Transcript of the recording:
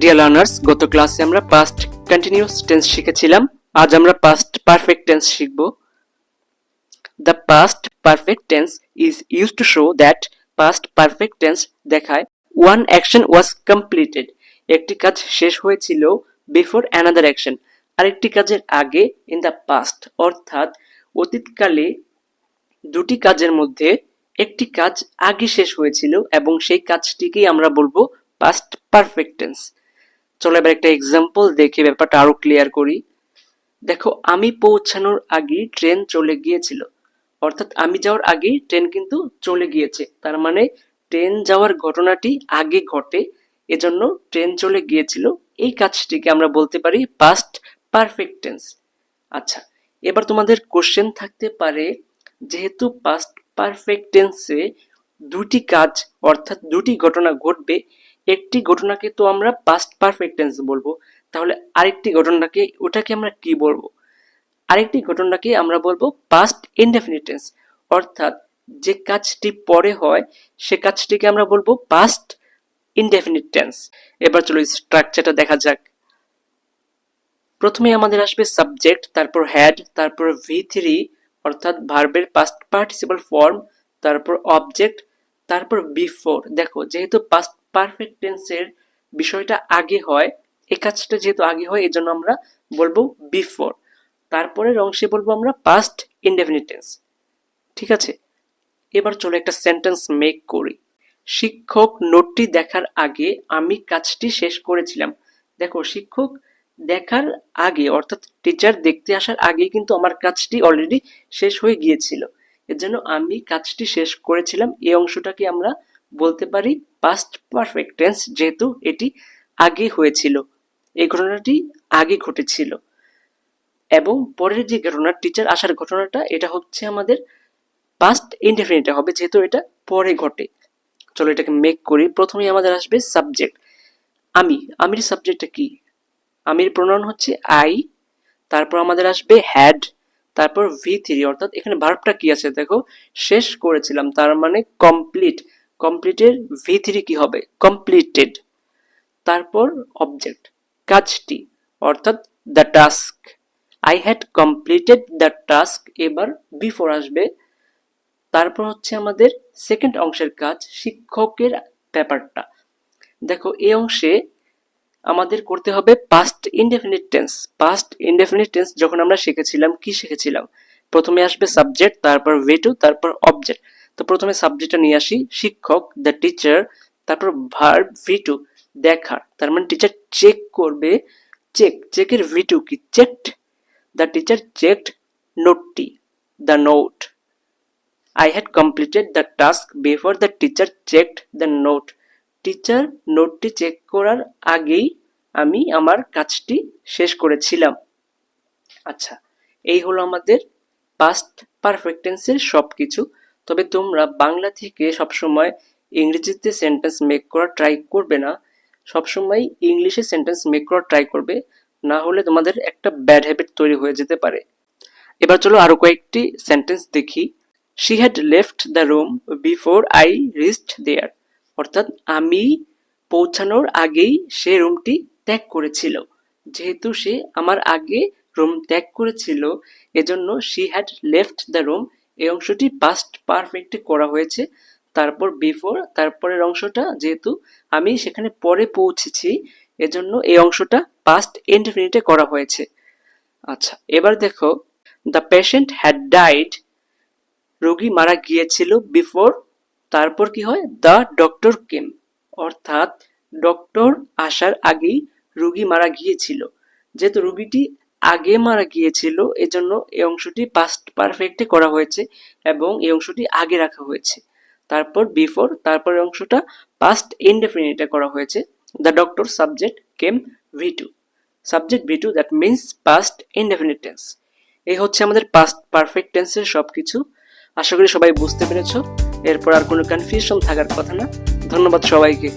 Dear learners গত ক্লাসে আমরা পাস্ট কন্টিনিউয়াস টেন্স শিখেছিলাম। আজ আমরা পাস্ট পারফেক্ট টেন্স শিখব। The past perfect tense is use to show that past perfect tense দেখায়। ওয়ান অ্যাকশন ওয়াজ কমপ্লিটেড একটি কাজ শেষ হয়েছিল বিফোর অ্যানাদার অ্যাকশন আরেকটি কাজের আগে ইন দ্য পাস্ট অর্থাৎ অতীতকালে দুটি কাজের মধ্যে একটি কাজ আগে শেষ হয়েছিল এবং সেই কাজটিকেই আমরা বলব পাস্ট পারফেক্ট টেন্স চলো এবার একটা এক্সাম্পল দেখে ব্যাপারটা আরও ক্লিয়ার করি। দেখো, আমি পৌঁছানোর আগেই ট্রেন চলে গিয়েছিল। অর্থাৎ আমি যাওয়ার আগেই ট্রেন কিন্তু চলে গিয়েছে। তার মানে ট্রেন যাওয়ার ঘটনাটি আগে ঘটে, এজন্য ট্রেন চলে গিয়েছিল। এই কাজটিকে আমরা বলতে পারি পাস্ট পারফেক্ট টেন্স আচ্ছা এবার তোমাদের কোশ্চেন থাকতে পারে, যেহেতু পাস্ট পারফেক্ট টেন্সে দুটি কাজ, অর্থাৎ দুটি ঘটনা ঘটবে একটি ঘটনাকে তো আমরা পাস্ট পারফেক্ট টেন্স বলব। তাহলে আরেকটি ঘটনাকে, ওটাকে আমরা কি বলব? আরেকটি ঘটনাকে আমরা বলব পাস্ট ইনডেফিনিট টেন্স অর্থাৎ যে কাজটি পরে হয়, সে কাজটিকে আমরা বলব পাস্ট ইনডেফিনিট টেন্স এবার চলো স্ট্রাকচারটা দেখা যাক। প্রথমে আমাদের আসবে সাবজেক্ট তারপর হ্যাড তারপর ভি থ্রি অর্থাৎ ভার্বের পাস্ট পার্টিসিপাল ফর্ম তারপর অবজেক্ট তারপর বিফোর দেখো, যেহেতু পাস্ট পারফেক্ট টেন্সের বিষয়টা আগে হয়। এই কাজটা যেহেতু আগে হয় এই জন্য আমরা বলব বিফোর তারপরের অংশে বলব আমরা পাস্ট ইনডেফিনিট টেন্স ঠিক আছে? এবার চলো একটা সেন্টেন্স মেক করি। শিক্ষক নোটটি দেখার আগে আমি কাজটি শেষ করেছিলাম। দেখো, শিক্ষক দেখার আগে, অর্থাৎ টিচার দেখতে আসার আগে কিন্তু আমার কাজটি অলরেডি শেষ হয়ে গিয়েছিল। এর জন্য আমি কাজটি শেষ করেছিলাম। এই অংশটাকে আমরা বলতে পারি পাস্ট পারফেক্ট টেন্স যেহেতু এটি আগে হয়েছিল। এই ঘটনাটি আগে ঘটেছিল। এবং পরের যে ঘটনা টিচার আসার ঘটনাটা, এটা হচ্ছে আমাদের পাস্ট ইনডেফিনিটে হবে, যেহেতু এটা পরে ঘটে। চলো এটাকে মেক করি। প্রথমেই আমাদের আসবে সাবজেক্ট আমি, আমির সাবজেক্টটা কি? আমির প্রণয়ন হচ্ছে আই তারপর আমাদের আসবে হ্যাড তারপর ভি থ্রি অর্থাৎ এখানে ভার্বটা কি আছে দেখো? শেষ করেছিলাম, তার মানে কমপ্লিট কমপ্লিটের ভি থ্রি কি হবে? কমপ্লিটেড। তারপর অবজেক্ট কাজটি, অর্থাৎ the task I had completed the task এবার বিফোর আসবে। তারপর হচ্ছে আমাদের সেকেন্ড অংশের কাজ, শিক্ষকের ব্যাপারটা। দেখো, এই অংশে আমাদের করতে হবে past indefinite tense past indefinite tense যখন আমরা শিখেছিলাম, কি শিখেছিলাম? প্রথমে আসবে সাবজেক্ট তারপর ভেটু তারপর অবজেক্ট তো প্রথমে সাবজেক্টটা নিয়ে আসি। শিক্ষক দ্য টিচার তারপর ভার্ব ভি টু দেখার। তার মানে টিচার চেক করবে। চেক চেকের ভি টু কি? Checked the teacher checked নোটটি the note I had completed the task before the teacher checked the note teacher নোটটি check করার আগেই আমি আমার কাজটি শেষ করেছিলাম। আচ্ছা এই হলো আমাদের পাস্ট পারফেক্টেন্সের সব কিছু তবে তোমরা বাংলা থেকে সবসময় ইংরেজিতে সেন্টেন্স মেক করা ট্রাই করবে না। সবসময় ইংলিশে সেন্টেন্স মেক করা ট্রাই করবে, না হলে তোমাদের একটা ব্যাড হ্যাবিট তৈরি হয়ে যেতে পারে। এবার চলো আরও কয়েকটি সেন্টেন্স দেখি। She had left the room before I reached there অর্থাৎ আমি পৌঁছানোর আগেই সে রুমটি ত্যাগ করেছিল। যেহেতু সে আমার আগে রুম ত্যাগ করেছিল, এজন্য she had left the room এই অংশটি পাস্ট পারফেক্টে করা হয়েছে। তারপর বিফোর তারপরের অংশটা যেহেতু আমি সেখানে পরে পৌঁছেছি, এজন্য এই অংশটা পাস্ট ইনডেফিনিটে করা হয়েছে। আচ্ছা এবার দেখো দ্য পেশেন্ট হ্যাড ডাইড রোগী মারা গিয়েছিল বিফোর তারপর কি হয়? দ্য ডক্টর কেম অর্থাৎ ডক্টর আসার আগেই রোগী মারা গিয়েছিল। যেহেতু রোগীটি আগে মারা গিয়েছিল, এজন্য এই অংশটি পাস্ট পারফেক্টে করা হয়েছে এবং এই অংশটি আগে রাখা হয়েছে। তারপর বিফোর তারপরের অংশটা পাস্ট ইনডেফিনিটে করা হয়েছে। The doctor subject came V two subject V two that means past indefinite tense এই হচ্ছে আমাদের পাস্ট পারফেক্ট টেন্সের সব কিছু আশা করি সবাই বুঝতে পেরেছ। এরপর আর কোনো কনফিউশন থাকার কথা না। ধন্যবাদ সবাইকে।